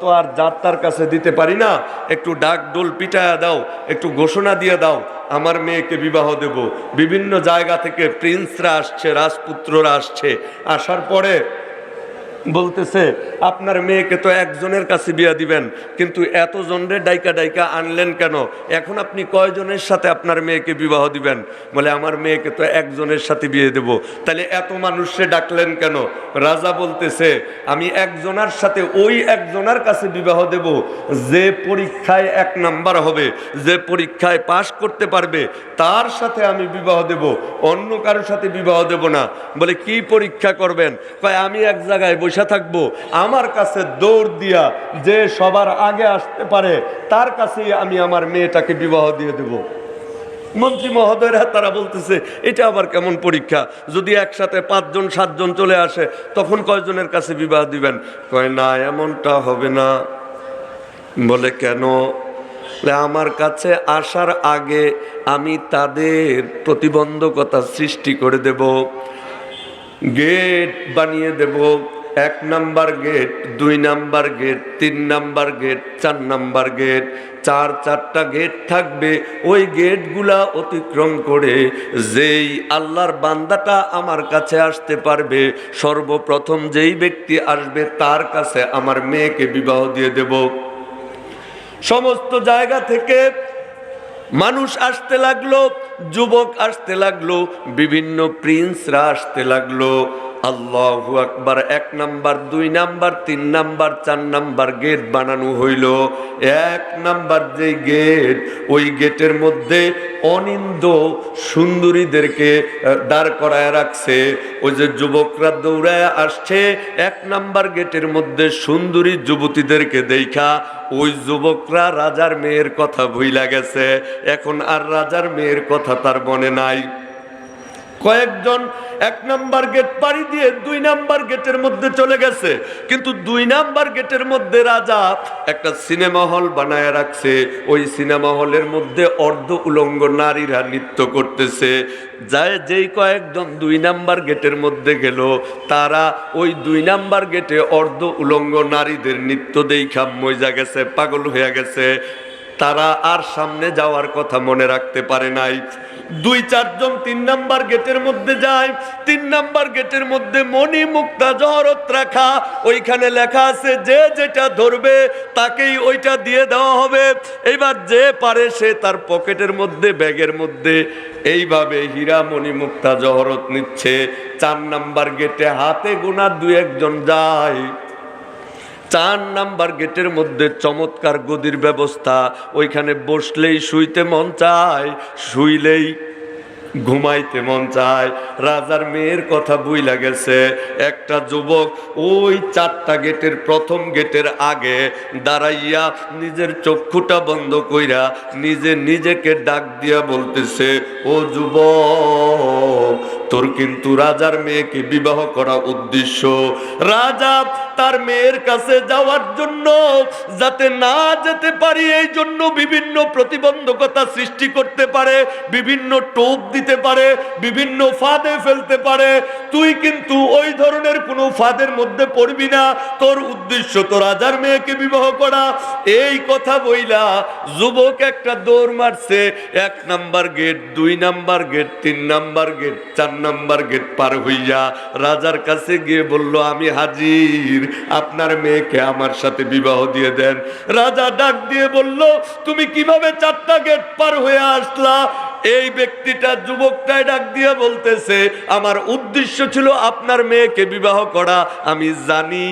তো আর যাত্রার কাছে দিতে পারি না। একটু ডাক ডোল পিটায়া দাও, একটু ঘোষণা দিয়ে দাও, আমার মেয়েকে বিবাহ দেব। বিভিন্ন জায়গা থেকে প্রিন্সরা আসছে, রাজপুত্ররা আসছে। আসার পরে বলতেছে, আপনার মেয়েকে তো একজনের কাছে বিয়া দিবেন, কিন্তু এত জনরে ডাইকা ডাইকা আনলেন কেন? এখন আপনি কয়জনের সাথে আপনার মেয়েকে বিবাহ দিবেন? বলে, আমার মেয়েকে তো একজনের সাথে বিয়ে দেব। তাহলে এত মানুষে ডাকলেন কেন? রাজা বলতেছে, আমি একজনার সাথে ওই একজনের কাছে বিবাহ দেব। যে পরীক্ষায় এক নাম্বার হবে, যে পরীক্ষায় পাশ করতে পারবে, তার সাথে আমি বিবাহ দেব। অন্য কারোর সাথে বিবাহ দেব না। বলে, কি পরীক্ষা করবেন? আমি এক জায়গায় থাকব। আমার কাছে দৌড় দিয়া যে সবার আগে আসতে পারে, তার কাছেই আমি আমার মেয়েটাকে বিবাহ দিয়ে দেব। মন্ত্রী মহোদয়রা তারা বলতেছে, এটা আবার কেমন পরীক্ষা? যদি একসাথে পাঁচজন, সাতজন চলে আসে, তখন কয়জনের কাছে বিবাহ দিবেন? কয়, না, এমনটা হবে না। বলে, কেন? আমার কাছে আসার আগে আমি তাদের প্রতিবন্ধকতা সৃষ্টি করে দেব, গেট বানিয়ে দেব। এক নাম্বার গেট, দুই নাম্বার গেট, তিন নাম্বার গেট, চার নাম্বার গেট, চার চারটা গেট থাকবে। ওই গেটগুলা অতিক্রম করে যেই আল্লাহর বান্দাটা আমার কাছে আসতে পারবে, সর্বপ্রথম যেই ব্যক্তি আসবে তার কাছে আমার মেয়েকে বিবাহ দিয়ে দেব। সমস্ত জায়গা থেকে মানুষ আসতে লাগল, যুবক আসতে লাগল, বিভিন্ন প্রিন্সরা আসতে লাগল। আল্লাহ আকবার, এক নাম্বার, দুই নাম্বার, তিন নাম্বার, চার নাম্বার গেট বানানো হইল। এক নাম্বার যে গেট, ওই গেটের মধ্যে অনিন্দ সুন্দরীদেরকে দাঁড় করায় রাখছে। ওই যে যুবকরা দৌড়ায় আসছে, এক নাম্বার গেটের মধ্যে সুন্দরী যুবতীদেরকে দেখা। ওই যুবকরা রাজার মেয়ের কথা ভুইলা গেছে। এখন আর রাজার মেয়ের কথা তার মনে নাই। কয়েকজন এক নাম্বার গেট পাড়ি দিয়ে দুই নাম্বার গেটের মধ্যে চলে গেছে। কিন্তু দুই নাম্বার গেটের মধ্যে রাজা একটা সিনেমা হল বানায় রাখছে। ওই সিনেমা হলের মধ্যে অর্ধ উলঙ্গ নারীরা নৃত্য করতেছে। যায় যেই কয়েকজন দুই নাম্বার গেটের মধ্যে গেল, তারা ওই দুই নাম্বার গেটে অর্ধ উলঙ্গ নারীদের নৃত্য দেখা মজা গেছে, পাগল হয়ে গেছে। তারা আর সামনে যাওয়ার কথা মনে রাখতে পারে নাই। দুই চারজন তিন নাম্বার গেটের মধ্যে যায়, তিন নাম্বার গেটের মধ্যে মণি মুক্তা জহরত রাখা, ওইখানে লেখা আছে, যে যেটা ধরবে, তাকেই ওইটা দিয়ে দেওয়া হবে। এইবার যে পারে সে তার পকেটের মধ্যে, ব্যাগের মধ্যে। এইভাবে হীরা মণি মুক্তা জহরত নিচ্ছে। চার নাম্বার গেটে হাতে গোনা দু একজন যায়। চার নাম্বার গেটের মধ্যে চমৎকার গদির ব্যবস্থা। ওইখানে বসলেই শুইতে মন চায়, শুইলেই ঘুমাইতে মন চায়। রাজার মেয়ের কথা বুইলা গেছে, একটা যুবক ওই চারটা গেটের প্রথম গেটের আগে দাঁড়াইয়া নিজের চক্ষুটা বন্ধ কইরা নিজে নিজেকে ডাক দিয়া বলতেছে, ও যুবক, তোর কিন্তু রাজার মেয়েকে বিবাহ করা উদ্দেশ্য। রাজা তার মেয়ের কাছে যাওয়ার জন্য, যাতে না যেতে পারি, এই জন্য বিভিন্ন প্রতিবন্ধকতা সৃষ্টি করতে পারে, বিভিন্ন টোপ দিতে পারে, বিভিন্ন ফাঁদে ফেলতে পারে। তুই কিন্তু ওই ধরনের কোনো ফাঁদের মধ্যে পড়বি না। তোর উদ্দেশ্য তো রাজার মেয়েকে বিবাহ করা। এই কথা বইলা যুবক একটা দৌড় মারছে। এক নাম্বার গেট, দুই নাম্বার গেট, তিন নাম্বার গেট, চার নাম্বার গেট পার হইয়া রাজার কাছে গিয়ে বলল, আমি হাজির। আপনার মেয়েকে আমার সাথে বিবাহ দিয়ে দেন। রাজা ডাক দিয়ে বলল, তুমি কীভাবে চারটা গেট পার হয়ে আসলা? এই ব্যক্তিটা যুবকটাই ডাক দিয়ে বলতেছে, আমার উদ্দেশ্য ছিল আপনার মেয়েকে বিবাহ করা। আমি জানি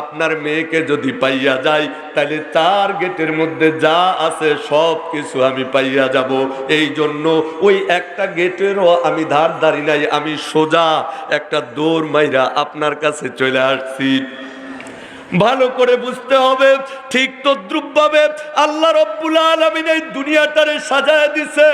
আপনার মেয়েকে যদি পাইয়া যাই তাহলে চার গেটের মধ্যে যা আছে সব কিছু আমি পাইয়া যাব। এই জন্য ওই একটা গেটেরও আমি ধার ধারি নাই, আমি সোজা একটা দৌড় মাইরা আপনার কাছে চলে আসছি। ভালো করে বুঝতে হবে, ঠিক তদ্রুপভাবে আল্লাহ রব্বুল আলামিন এই দুনিয়াটারে সাজায় দিছে।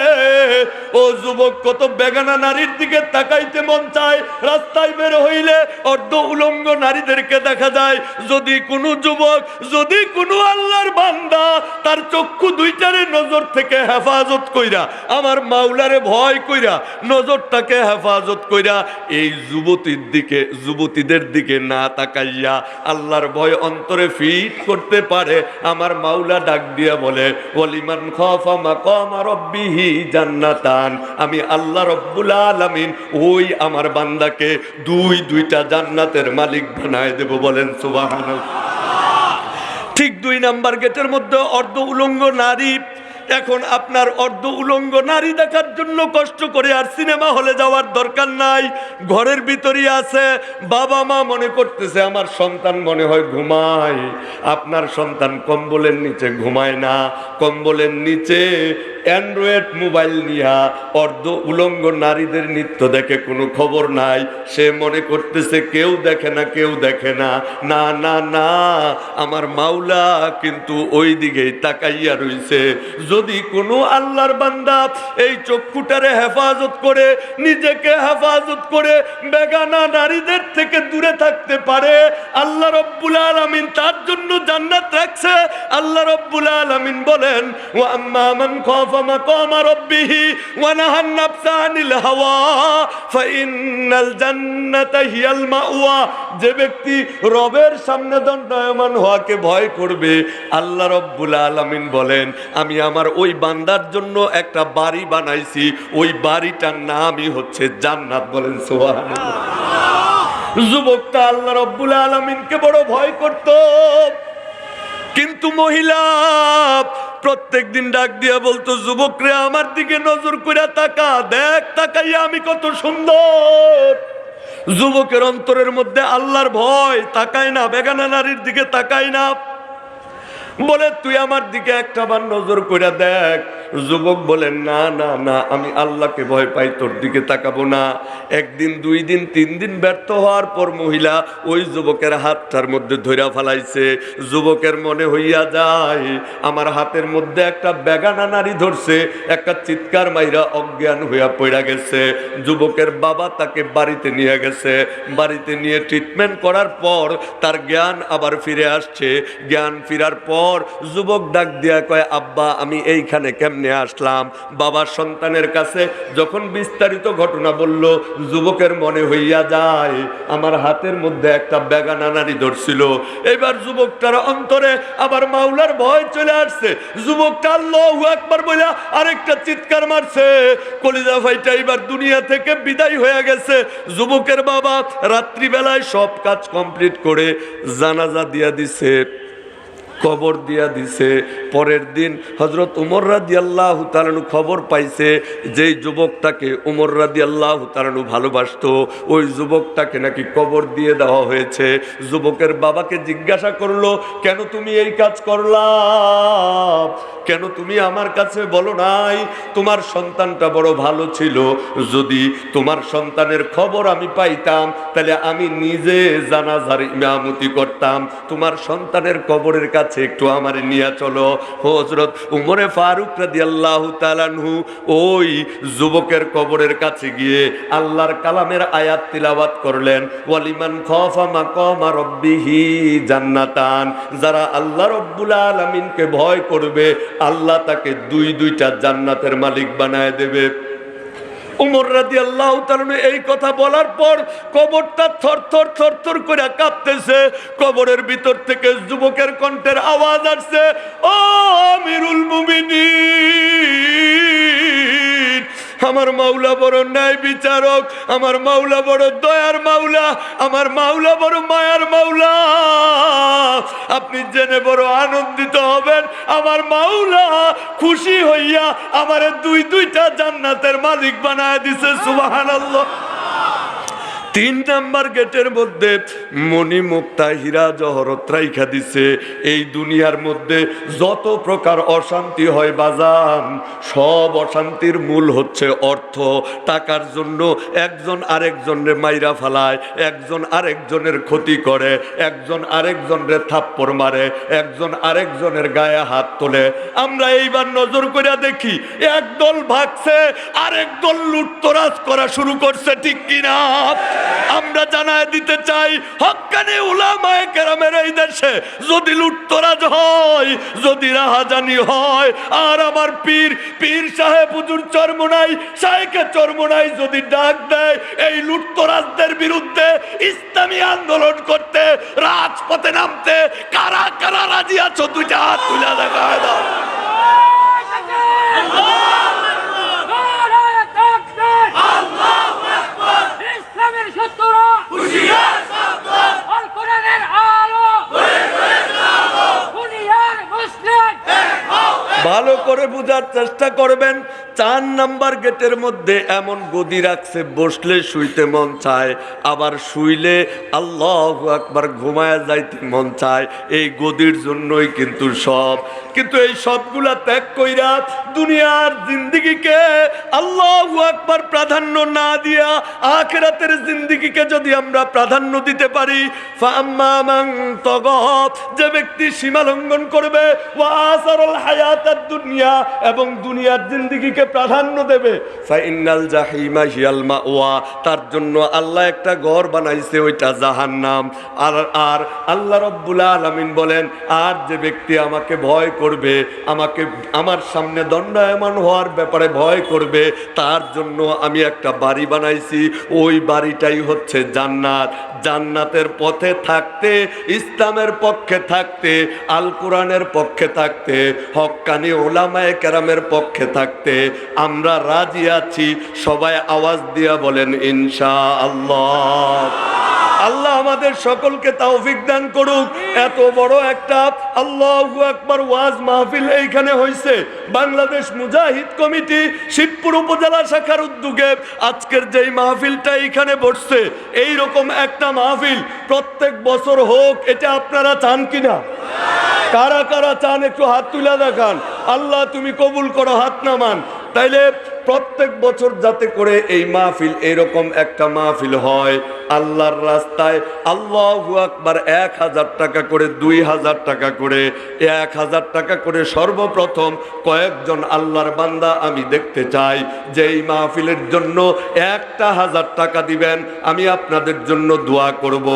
ও যুবক, কত বেগানা নারীর দিকে তাকাইতে মন চায়, রাস্তায় বের হইলে অর্ধ উলঙ্গ নারীদেরকে দেখা যায়। যদি কোনো যুবক, যদি কোনো আল্লাহর বান্দা তার চক্ষু দুইটারে নজর থেকে হেফাজত কইরা, আমার মাওলারে ভয় কইরা, নজরটাকে হেফাজত কইরা, এই যুবতীর দিকে, যুবতীদের দিকে না তাকাইয়া আল্লাহর ভয় ভয় অন্তরে ফিট করতে পারে, আমার মাওলা ডাক দিয়া বলে রব্বিহি জান্নাতান। আমি আল্লাহ রব্বুল আলামিন ওই আমার বান্দাকে দুই, দুইটা জান্নাতের মালিক বানায় দেব বলেন সুবাহান ঠিক দুই নাম্বার গেটের মধ্যে অর্ধ উলঙ্গ নারী এখন আপনার অর্ধ উলঙ্গ নারী দেখার জন্য কষ্ট করে আর সিনেমা হলে যাওয়ার দরকার নাই। ঘরের ভিতরই আছে। বাবা মা মনে করতেছে, আমার সন্তান মনে হয় ঘুমায়। আপনার সন্তান কম্বলের নিচে ঘুমায় না। কম্বলের নিচে অ্যান্ড্রয়েড মোবাইল নিয়া অর্ধ উলঙ্গ নারীদের নৃত্য দেখে কোনো খবর নাই। সে মনে করতেছে, কেউ দেখে না, কেউ দেখে না। না না না, আমার মাওলা কিন্তু ওই দিকেই তাকাইয়া রইছে। যদি কোনো আল্লাহর বান্দা এই চক্ষুটারে হেফাজত করে, নিজেকে হেফাজত করে বেগানা নারীদের থেকে দূরে থাকতে পারে, আল্লাহ রব্বুল আলামিন তার জন্য জান্নাত রাখছে। আল্লাহ রব্বুল আলামিন বলেন, ওয়া আম্মা মান খাফা মাকামা রাব্বিহি যে ব্যক্তি রবের সামনে দণ্ডায়মান হওয়াকে ভয় করবে, আল্লাহ রব্বুল আলামিন বলেন, আমি আমার ওই বান্দার জন্য একটা বাড়ি বানাইছি। ওই বাড়িটার নামই হচ্ছে জান্নাত বলেন সুবহানাল্লাহ। যুবকটা আল্লাহ রব্বুল আলমিনকে বড় ভয় করত। কিন্তু মহিলা প্রত্যেক দিন ডাক দিয়া বলতো, যুবকরে, আমার দিকে নজর করে তাকা, দেখ, তাকাইয়া আমি কত সুন্দর। যুবকের অন্তরের মধ্যে আল্লাহর ভয় তাকায় না, বেগানা নারীর দিকে তাকায় না। বলে, তুই আমার দিকে একটা বার নজর করে দেখ। যুবক বলেন না না না, আমি আল্লাহকে ভয় পাই, তোর দিকে তাকাবো না। একদিন, দুই দিন, তিন দিন ব্যর্থ হওয়ার পর মহিলা ওই যুবকের হাতটার মধ্যে ধইরা ফেলাইছে। যুবকের মনে হইয়া যায়, আমার হাতের মধ্যে একটা বেগানা নারী ধরছে, একটা চিৎকার মাইরা অজ্ঞান হইয়া পড়া গেছে। যুবকের বাবা তাকে বাড়িতে নিয়ে গেছে। বাড়িতে নিয়ে ট্রিটমেন্ট করার পর তার জ্ঞান আবার ফিরে আসছে। জ্ঞান ফিরার পর যুবক ডাক দিয়া কয়, আব্বা, আমি এইখানে কেমনে আসলাম? বাবার সন্তানের কাছে যখন বিস্তারিত ঘটনা বলল, যুবকের মনে হইয়া যায়, আমার হাতের মধ্যে একটা বেগানা নারী ধরছিল। এবার যুবকটার অন্তরে আবার মাওলার ভয় চলে আসছে। যুবকটা আল্লাহু আকবার বলে আরেকটা চিৎকার মারছে। কলিজা ভাইটা এবার দুনিয়া থেকে বিদায় হয়ে গেছে। যুবকের বাবা রাত্রিবেলায় সব কাজ কমপ্লিট করে জানাজা দিয়া দিছে। কবর দিয়া দিছে। পরের দিন হজরত উমর রাদি আল্লাহ তালানু খবর পাইছে যেই যুবকটাকে উমর রাদি আল্লাহ তালানু ভালোবাসত, ওই যুবকটাকে নাকি কবর দিয়ে দেওয়া হয়েছে। যুবকের বাবাকে জিজ্ঞাসা করল, কেন তুমি এই কাজ করলাম কেন তুমি আমার কাছে বলো নাই? তোমার সন্তানটা বড় ভালো ছিল। যদি তোমার সন্তানের খবর আমি পাইতাম, তাহলে আমি নিজে জানাজার ইমামতি করতাম। তোমার সন্তানের কবরের কাছে একটু আমার নিয়ে চলো। হজরত উমরে ফারুক রাদি আল্লাহ তালানহু ওই যুবকের কবরের কাছে গিয়ে আল্লাহর কালামের আয়াত তিলাবাত করলেন, ওয়ালিমান খফা মাকামা রব্বিহি জান্নাতান যারা আল্লাহ রব্বুল আলামিনকে ভয় করবে আল্লাহ তাকে দুই দুইটা জান্নাতের মালিক বানায় দেবে। উমর রাদি আল্লাহ এই কথা বলার পর কবরটা থর থর থর থর করে কাঁপতেছে। কবরের ভিতর থেকে যুবকের কণ্ঠের আওয়াজ আসছে, ও আমিরুল আমার মাওলা বড় ন্যায় বিচারক, আমার মাওলা বড় দয়ার মাওলা, আমার মাওলা বড় মায়ার মাওলা। আপনি জেনে বড় আনন্দিত হবেন, আমার মাওলা খুশি হইয়া আমারে দুই দুইটা জান্নাতের মালিক বানায় দিছে, সুবহানাল্লাহ। তিন নাম্বার গেটের মধ্যে মণি মুক্তা হীরা জহরত রাইখা দিছে। এই দুনিয়ার মধ্যে যত প্রকার অশান্তি হয় বাজান, সব অশান্তির মূল হচ্ছে অর্থ। টাকার জন্য একজন আরেকজনের মাইরা ফালায়, একজন আরেকজনের ক্ষতি করে, একজন আরেকজনের থাপ্পড় মারে, একজন আরেকজনের গায়ে হাত তোলে। আমরা এইবার নজর করে দেখি একদল ভাগছে, আরেক দল লুটতরাজ করা শুরু করছে, ঠিক কিনা? আমরা জানায় দিতে চাই, হক্কানি উলামায়ে কেরামের এই দেশে যদি লুটতরাজ হয়, যদি রাহাজানি হয়, আর আমার পীর পীর সাহেব হুজুর চরমোনাই শাহেকে চরমোনাই যদি ডাক দেয়, এই লুটতরাজদের বিরুদ্ধে ইসলামী আন্দোলন করতে, রাজপথে নামতে, কারা কারা রাজি আছো? দুইটা হাত তুলে দেখায় দাও ইসলামের শত্রুরা আল কোরআনের আলো দুনিয়ার মুসলিম ভালো করে বোঝার চেষ্টা করবেন, চার নাম্বার গেটের মধ্যে এমন গদি রাখছে, বসলে শুইতে মন চায়, আবার শুইলে আল্লাহ একবার ঘুমায় যাইতে মন চায়। এই গদির জন্যই কিন্তু সব। কিন্তু এই সবগুলা ত্যাগ কইরা দুনিয়ার জিন্দিগিকে আল্লাহ একবার প্রাধান্য না দিয়া আখেরাতের জিন্দিগিকে যদি আমরা প্রাধান্য দিতে পারি যে ব্যক্তি সীমা লঙ্ঘন করবে, ওয়া হায়াতাদ দুনিয়া এবং দুনিয়ার জিন্দিগিকে প্রাধান্য দেবে। ফাইনাল জাহিমা হিয়াল মাওয়া, তার জন্য আল্লাহ একটা ঘর বানাইছে ওইটা জাহান্নাম। আর আর আল্লাহ রব্বুল আলামিন বলেন, আর যে ব্যক্তি আমাকে ভয় করবে, আমাকে, আমার সামনে দণ্ডায়মান হওয়ার ব্যাপারে ভয় করবে, তার জন্য আমি একটা বাড়ি বানাইছি। ওই বাড়িটাই হচ্ছে জান্নাত। জান্নাতের পথে থাকতে, ইসলামের পক্ষে থাকতে আল কোরআনের পক্ষে থাকতে হক্কানি ওলামায় কেরামের পক্ষে থাকতে আমরা রাজি আছি। সবাই আওয়াজ দিয়া বলেন ইনশা আল্লাহ আল্লাহ আমাদের সকলকে তৌফিক দান করুক। এত বড় একটা আল্লাহ একবার ওয়াজ মাহফিল এইখানে হয়েছে বাংলাদেশ মুজাহিদ কমিটি শিবপুর উপজেলা শাখার উদ্যোগে আজকের যেই মাহফিলটা এইখানে বসছে এই রকম একটা মাহফিল প্রত্যেক বছর হোক, এটা আপনারা চান কিনা? কারা কারা চান একটু হাত তুলে দেখান। আল্লাহ তুমি কবুল করো, হাত নামান। তাইলে প্রত্যেক বছর যাতে করে এই মাহফিল এরকম একটা মাহফিল হয়, আল্লাহর রাস্তায় আল্লাহু আকবার এক হাজার টাকা করে, দুই হাজার টাকা করে, এক হাজার টাকা করে সর্বপ্রথম কয়েকজন আল্লাহর বান্দা আমি দেখতে চাই যে এই মাহফিলের জন্য একটা হাজার টাকা দিবেন, আমি আপনাদের জন্য দোয়া করব।